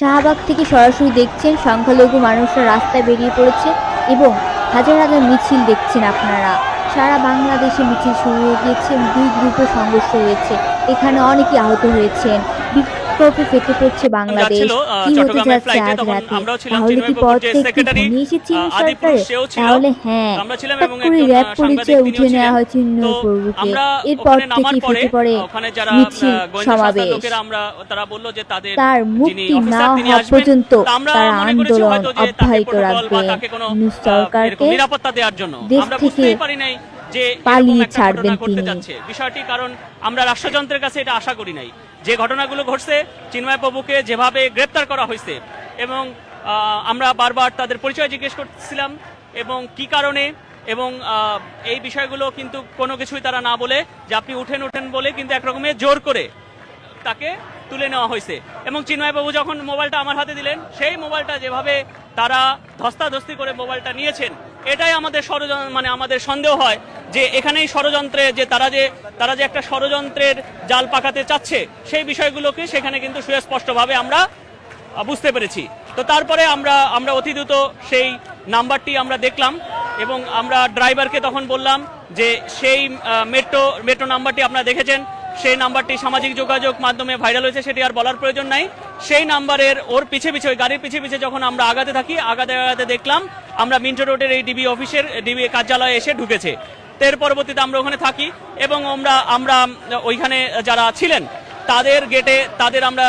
শাহবাগ থেকে সরাসরি দেখছেন সংখ্যালঘু মানুষরা রাস্তায় বেরিয়ে পড়েছে এবং হাজার হাজার মিছিল দেখছেন আপনারা। সারা বাংলাদেশে মিছিল শুরু হয়ে গিয়েছে দুই গ্রুপে সংঘর্ষ হয়েছে। এখানে অনেকে আহত হয়েছেন। বিক্ষোভে ফেটে পড়ছে বাংলাদেশ। কি হতে যাচ্ছে আজ রাতে। তাহলে কি যে থেকে ঘনিয়ে এসেছে চীন সরকারে তাহলে হ্যাঁ করে র্যাব পরিচয় উঠে নেওয়া। হয়েছে তো এরপর থেকে ফেটে পড়ে যারা মিছিল সমাবেশ? তারা বলল যে তাদের তার মুক্তি না হওয়া পর্যন্ত তারা আন্দোলন অব্যাহত protocol বা রাখবেন তাকে কোনো, নিউজ আহ, সরকারকে নিরাপত্তা দেওয়ার জন্য। দেশ আমরা থেকে বুঝতেই পারি নাই। যে পালিয়ে ছাড়বেন তিনি। বিষয়টি কারণ আমরা রাষ্ট্রযন্ত্রের কাছে এটা আশা করি নাই। যে ঘটনাগুলো ঘটছে চিন্ময় বাবুকে যেভাবে গ্রেপ্তার করা হয়েছে এবং আমরা বারবার তাদের পরিচয় জিজ্ঞেস করছিলাম এবং কি কারণে এবং এই বিষয়গুলো কিন্তু কোনো কিছুই তারা না বলে যে আপনি উঠেন উঠেন বলে কিন্তু একরকমের জোর করে তাকে তুলে নেওয়া হয়েছে। এবং চিন্ময়বাবু যখন মোবাইলটা আমার হাতে দিলেন সেই মোবাইলটা যেভাবে তারা ধস্তাধস্তি করে মোবাইলটা নিয়েছেন এটাই আমাদের ষড়যন্ত্র মানে আমাদের সন্দেহ হয় যে এখানেই ষড়যন্ত্রে যে তারা যে তারা যে একটা ষড়যন্ত্রের জাল পাকাতে চাচ্ছে, সেই বিষয়গুলোকে সেখানে কিন্তু সুস্পষ্টভাবে আমরা বুঝতে পেরেছি। তো তারপরে আমরা আমরা অতি দ্রুত সেই নাম্বারটি আমরা দেখলাম এবং আমরা ড্রাইভারকে তখন বললাম যে সেই মেট্রো মেট্রো নাম্বারটি আপনারা দেখেছেন, সেই নাম্বারটি সামাজিক যোগাযোগ মাধ্যমে ভাইরাল হয়েছে, সেটি আর বলার প্রয়োজন নাই। সেই নাম্বারের ওর পিছে পিছে, ওই গাড়ির পিছে পিছে যখন আমরা আগাতে থাকি, আগাতে আগাতে দেখলাম, আমরা মিন্টো রোডের এই ডিবি অফিসের, ডিবি কার্যালয়ে এসে ঢুকেছে। এর পরবর্তীতে আমরা ওখানে থাকি এবং আমরা আমরা ওইখানে যারা ছিলেন, তাদের গেটে তাদের আমরা